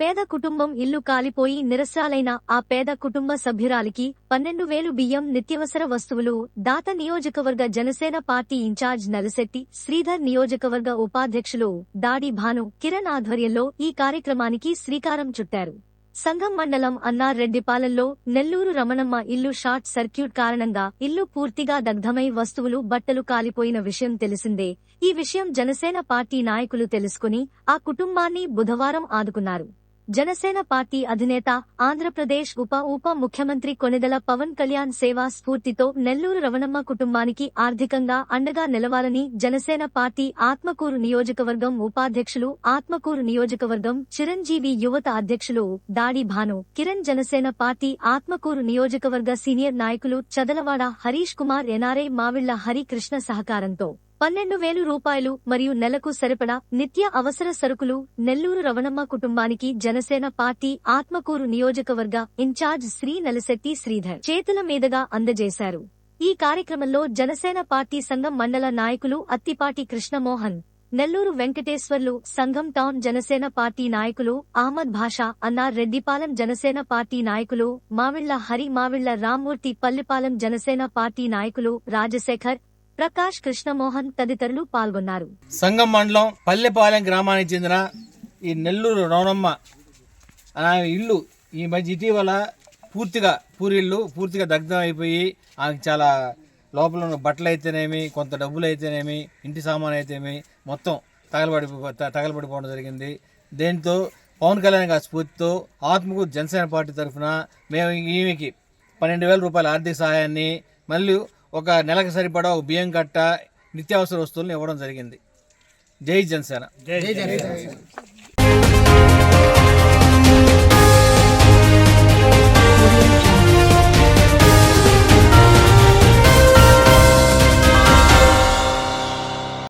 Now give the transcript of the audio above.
పేద కుటుంబం ఇల్లు కాలిపోయి నిరసాలైన ఆ పేద కుటుంబ సభ్యురాలికి పన్నెండు వేలు బియ్యం నిత్యవసర వస్తువులు దాత నియోజకవర్గ జనసేన పార్టీ ఇన్ఛార్జ్ నలశెట్టి శ్రీధర్ నియోజకవర్గ ఉపాధ్యక్షులు దాడి భాను కిరణ్ ఆధ్వర్యంలో ఈ కార్యక్రమానికి శ్రీకారం చుట్టారు. సంఘం మండలం అన్నారెడ్డిపాలెంలో నెల్లూరు రమణమ్మ ఇల్లు షార్ట్ సర్క్యూట్ కారణంగా ఇల్లు పూర్తిగా దగ్ధమై వస్తువులు బట్టలు కాలిపోయిన విషయం తెలిసిందే. ఈ విషయం జనసేన పార్టీ నాయకులు తెలుసుకుని ఆ కుటుంబాన్ని బుధవారం ఆదుకున్నారు. జనసేన పార్టీ అధినేత ఆంధ్రప్రదేశ్ ఉప ఉప ముఖ్యమంత్రి కొనెదల పవన్ కళ్యాణ్ సేవా స్ఫూర్తితో నెల్లూరు రవణమ్మ కుటుంబానికి ఆర్థికంగా అండగా నిలవాలని జనసేన పార్టీ ఆత్మకూరు నియోజకవర్గం ఉపాధ్యక్షులు ఆత్మకూరు నియోజకవర్గం చిరంజీవి యువత అధ్యక్షులు దాడి భాను. కిరణ్ జనసేన పార్టీ ఆత్మకూరు నియోజకవర్గ సీనియర్ నాయకులు చదలవాడ హరీష్ కుమార్ ఎన్ఆర్ఐ మావిళ్ళ హరికృష్ణ సహకారంతో పన్నెండు వేలు రూపాయలు మరియు నెలకు సరిపడా నిత్య అవసర సరుకులు నెల్లూరు రవణమ్మ కుటుంబానికి జనసేన పార్టీ ఆత్మకూరు నియోజకవర్గ ఇన్ఛార్జ్ శ్రీ నలశెట్టి శ్రీధర్ చేతుల మీదుగా అందజేశారు. ఈ కార్యక్రమంలో జనసేన పార్టీ సంఘం మండల నాయకులు అత్తిపాటి కృష్ణమోహన్ నెల్లూరు వెంకటేశ్వర్లు సంఘం టౌన్ జనసేన పార్టీ నాయకులు అహ్మద్ భాషా అన్నా రెడ్డిపాలెం జనసేన పార్టీ నాయకులు మావిళ్ళ హరి మావిళ్ళ రామ్మూర్తి పల్లిపాలెం జనసేన పార్టీ నాయకులు రాజశేఖర్ ప్రకాష్ కృష్ణమోహన్ తదితరులు పాల్గొన్నారు. సంగం మండలం పల్లెపాలెం గ్రామానికి చెందిన ఈ నెల్లూరు రౌనమ్మ ఆమె ఇల్లు ఈ మధ్య ఇటీవల పూర్తిగా పూరిల్లు పూర్తిగా దగ్ధం అయిపోయి ఆమెకు చాలా లోపల ఉన్న బట్టలు అయితేనేమి కొంత డబ్బులు అయితేనేమి ఇంటి సామాన్ అయితేనేమి మొత్తం తగలబడి తగలబడిపోవడం జరిగింది. దీంతో పవన్ కళ్యాణ్ గారి స్ఫూర్తితో ఆత్మకూరు జనసేన పార్టీ తరఫున మేము ఈమెకి పన్నెండు వేల రూపాయల ఆర్థిక సహాయాన్ని మళ్ళీ ఒక నెలకు సరిపడా ఒక బియ్యం కట్ట నిత్యావసర వస్తువులను ఇవ్వడం జరిగింది. జై జనసేన.